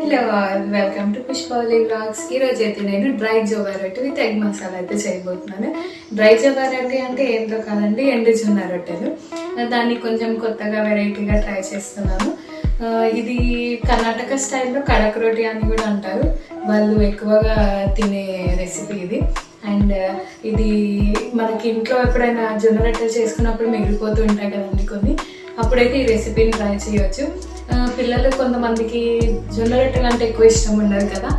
Hello welcome to Pushpavali blogs ఈరోజు అయితే నేను డ్రై జోవా రొట్టె విత్ ఎగ్ మసాలా అయితే చేయబోతున్నాను. డ్రై జోవా రొట్టె అంటే ఏంటో కాదండి ఎండు జొన్న రొట్టెలు. దాన్ని కొంచెం కొత్తగా వెరైటీగా ట్రై చేస్తున్నాను. ఇది కర్ణాటక స్టైల్లో కడక్ రోటీ అని కూడా అంటారు. వాళ్ళు ఎక్కువగా తినే రెసిపీ ఇది. అండ్ ఇది మనకి ఇంట్లో ఎప్పుడైనా జొన్న రొట్టెలు చేసుకున్నప్పుడు మిగిలిపోతూ ఉంటాయి కదండి కొన్ని. అప్పుడైతే ఈ రెసిపీని ట్రై చేయొచ్చు. పిల్లలు కొంతమందికి జొన్న రొట్టెలు అంటే ఎక్కువ ఇష్టం ఉండదు కదా.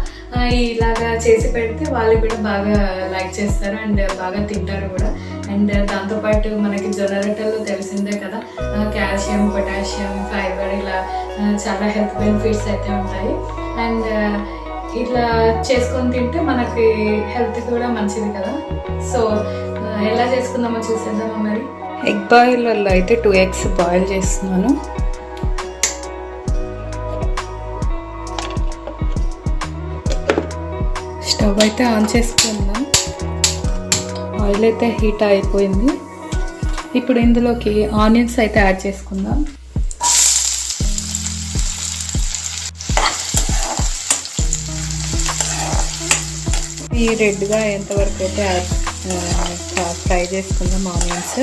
ఇలాగా చేసి పెడితే వాళ్ళు కూడా బాగా లైక్ చేస్తారు అండ్ బాగా తింటారు కూడా. అండ్ దాంతోపాటు మనకి జొన్న రొట్టెలు తెలిసిందే కదా. కాల్షియం పొటాషియం ఫైబర్ ఇలా చాలా హెల్త్ బెనిఫిట్స్ అయితే ఉంటాయి. అండ్ ఇట్లా చేసుకొని తింటే మనకి హెల్త్ కూడా మంచిది కదా. సో ఎలా చేసుకుందామో చూసేద్దామా మరి? ఎగ్ బాయిల్లో అయితే టూ ఎగ్స్ బాయిల్ చేస్తున్నాను. స్టవ్ అయితే ఆన్ చేసుకుందాం. ఆయిల్ అయితే హీట్ అయిపోయింది. ఇప్పుడు ఇందులోకి ఆనియన్స్ అయితే యాడ్ చేసుకుందాం. ఈ రెడ్గా ఎంతవరకు అయితే ఫ్రై చేసుకుందాం ఆనియన్స్.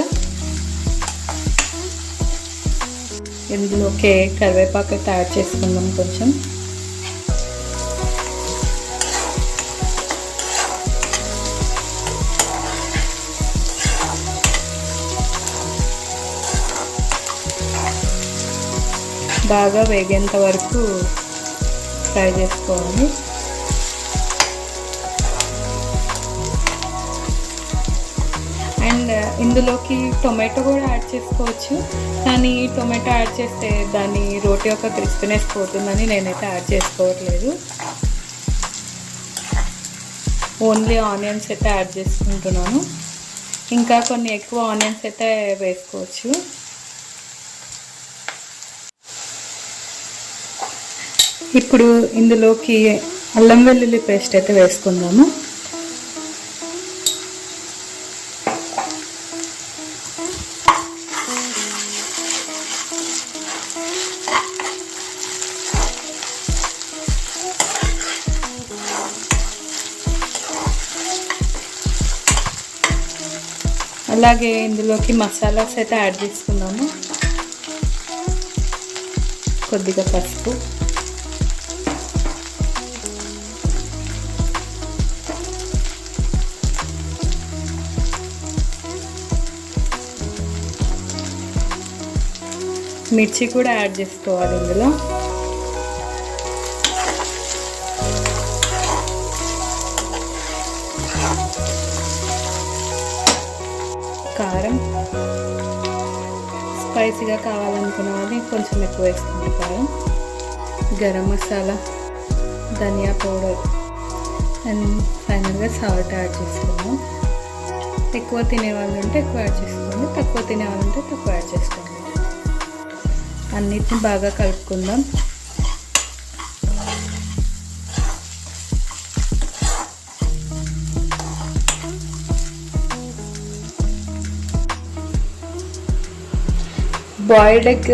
ఇందులోకే కరివేపాకు అయితే యాడ్ చేసుకుందాం కొంచెం. బాగా వేగేంత వరకు ఫ్రై చేసుకోవాలి. అండ్ ఇందులోకి టొమాటో కూడా యాడ్ చేసుకోవచ్చు. కానీ టొమాటో యాడ్ చేస్తే దాని రోటి యొక్క క్రిస్పీనెస్ పోతుందని నేనైతే యాడ్ చేసుకోవట్లేదు. ఓన్లీ ఆనియన్స్ అయితే యాడ్ చేసుకుంటున్నాను. ఇంకా కొన్ని ఎక్కువ ఆనియన్స్ అయితే వేసుకోవచ్చు. ఇప్పుడు ఇందులోకి అల్లం వెల్లుల్లి పేస్ట్ అయితే వేసుకుందాము. అలాగే ఇందులోకి మసాలాస్ అయితే యాడ్ చేసుకున్నాము కొద్దిగా పసుపు. మిర్చి కూడా యాడ్ చేసుకోవాలి ఇందులో. స్పైసీగా కావాలనుకున్న వాళ్ళు కొంచెం ఎక్కువ వేసుకుంటారు. గరం మసాలా ధనియా పౌడర్ అండ్ ఫైనల్గా సాల్ట్ యాడ్ చేసుకున్నాం ఎక్కువ తినేవాళ్ళు ఉంటే ఎక్కువ యాడ్ చేసుకోండి తక్కువ తినేవాళ్ళు ఉంటే తక్కువ యాడ్ చేసుకోండి. అన్నిటిని బాగా కలుపుకుందాం. బాయిల్డ్ ఎగ్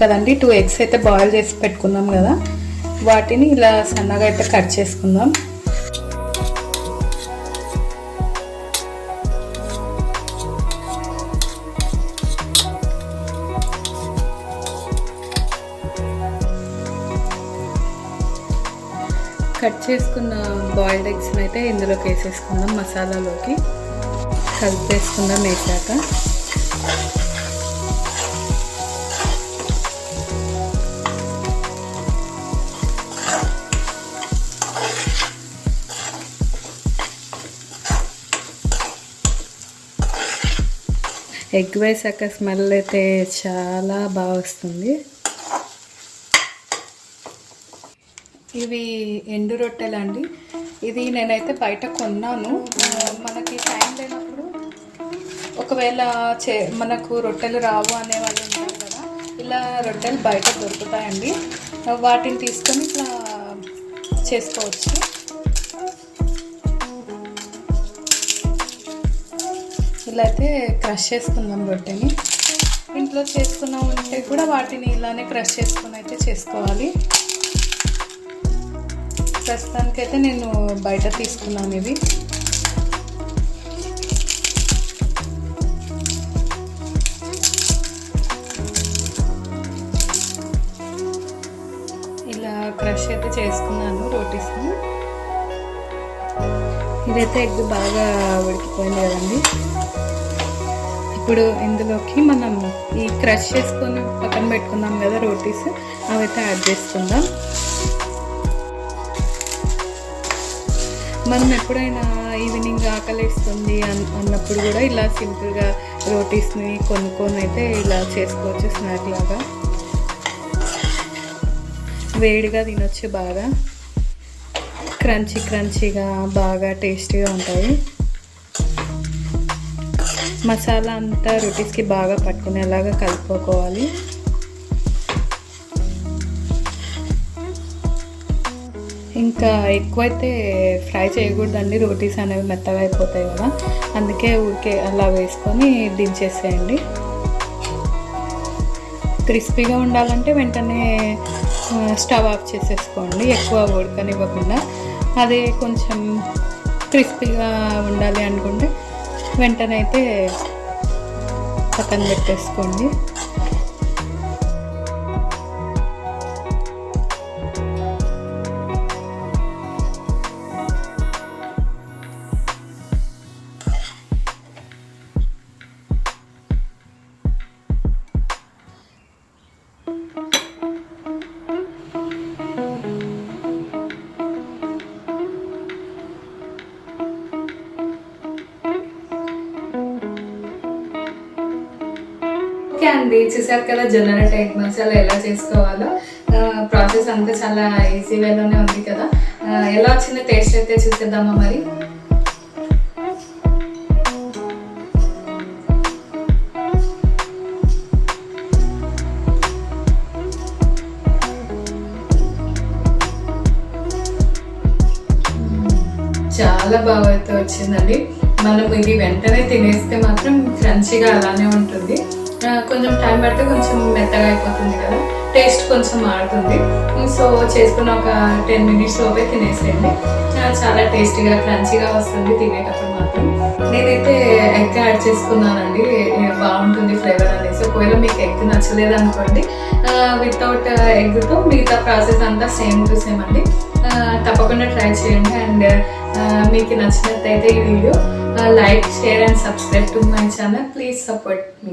కదండి టూ ఎగ్స్ అయితే బాయిల్ చేసి పెట్టుకున్నాం కదా. వాటిని ఇలా సన్నగా అయితే కట్ చేసుకుందాం. కట్ చేసుకున్న బాయిల్డ్ ఎగ్స్ని అయితే ఇందులోకి వేసేసుకుందాం మసాలాలోకి. కలిపేసుకుందాం వేసాక. ఎగ్ వేసాక స్మెల్ అయితే చాలా బాగా వస్తుంది. ఇవి ఎండు రొట్టెలండి. ఇది నేనైతే బయట కొన్నాను. మనకి టైం లేనప్పుడు ఒకవేళ చే మనకు రొట్టెలు రావు అనే వాళ్ళు ఉంటారు కదా ఇలా రొట్టెలు బయట దొరుకుతాయండి. వాటిని తీసుకొని ఇట్లా చేసుకోవచ్చు. ఇట్లా అయితే క్రష్ చేసుకుందాం రొట్టెని. ఇంట్లో చేసుకున్నాం ఉంటే కూడా వాటిని ఇలానే క్రష్ చేసుకుని అయితే చేసుకోవాలి. ప్రస్తుతానికైతే నేను బయట తీసుకున్నాను ఇవి. ఇలా క్రష్ అయితే చేసుకున్నాను రోటీస్ని. ఇదైతే ఎగ్ బాగా ఉడికిపోయింది కదండి. ఇప్పుడు ఇందులోకి మనం ఈ క్రష్ చేసుకొని పక్కన పెట్టుకుందాం కదా రోటీస్ అవైతే యాడ్ చేసుకుందాం. మనం ఎప్పుడైనా ఈవినింగ్ ఆకలిస్తుంది అన్ అన్నప్పుడు కూడా ఇలా సింపుల్గా రోటీస్ని కొనుక్కొని అయితే ఇలా చేసుకోవచ్చు స్నాక్ లాగా. వేడిగా తినొచ్చు బాగా. క్రంచీ క్రంచీగా బాగా టేస్టీగా ఉంటాయి. మసాలా అంతా రొటీస్కి బాగా పట్టుకునేలాగా కలుపుకోవాలి. ఇంకా ఎక్కువైతే ఫ్రై చేయకూడదండి రోటీస్ అనేవి మెత్తగా అయిపోతాయి కదా. అందుకే ఊరికే అలా వేసుకొని దించేసేయండి. క్రిస్పీగా ఉండాలంటే వెంటనే స్టవ్ ఆఫ్ చేసేసుకోండి ఎక్కువ ఉడకనివ్వకుండా. అదే కొంచెం క్రిస్పీగా ఉండాలి అనుకుంటే వెంటనే అయితే పక్కన పెట్టేసుకోండి. అండి చూసారు కదా జొన్నర టైప్ మసాలా ఎలా చేసుకోవాలో. ప్రాసెస్ అంతా చాలా ఈజీ వేలోనే ఉంది కదా. ఎలా వచ్చిందో టేస్ట్ అయితే చూసేద్దామా మరి? చాలా బాగా అయితే వచ్చిందండి. మనం ఇది వెంటనే తినేస్తే మాత్రం క్రంచిగా అలానే ఉంటుంది. కొంచెం టైం పడితే కొంచెం మెత్తగా అయిపోతుంది కదా. టేస్ట్ కొంచెం మారుతుంది. సో చేసుకున్న ఒక టెన్ మినిట్స్ లోపే తినేసేయండి. చాలా టేస్టీగా క్రంచీగా వస్తుంది తినేటప్పుడు మాత్రం. నేనైతే ఎగ్ యాడ్ చేసుకున్నానండి. బాగుంటుంది ఫ్లేవర్ అనేసి. ఒకవేళ మీకు ఎగ్ నచ్చలేదు అనుకోండి వితౌట్ ఎగ్తో మిగతా ప్రాసెస్ అంతా సేమ్ టు సేమ్ అండి. తప్పకుండా ట్రై చేయండి. అండ్ మీకు నచ్చినట్టయితే ఈ video like share and subscribe to my channel please support me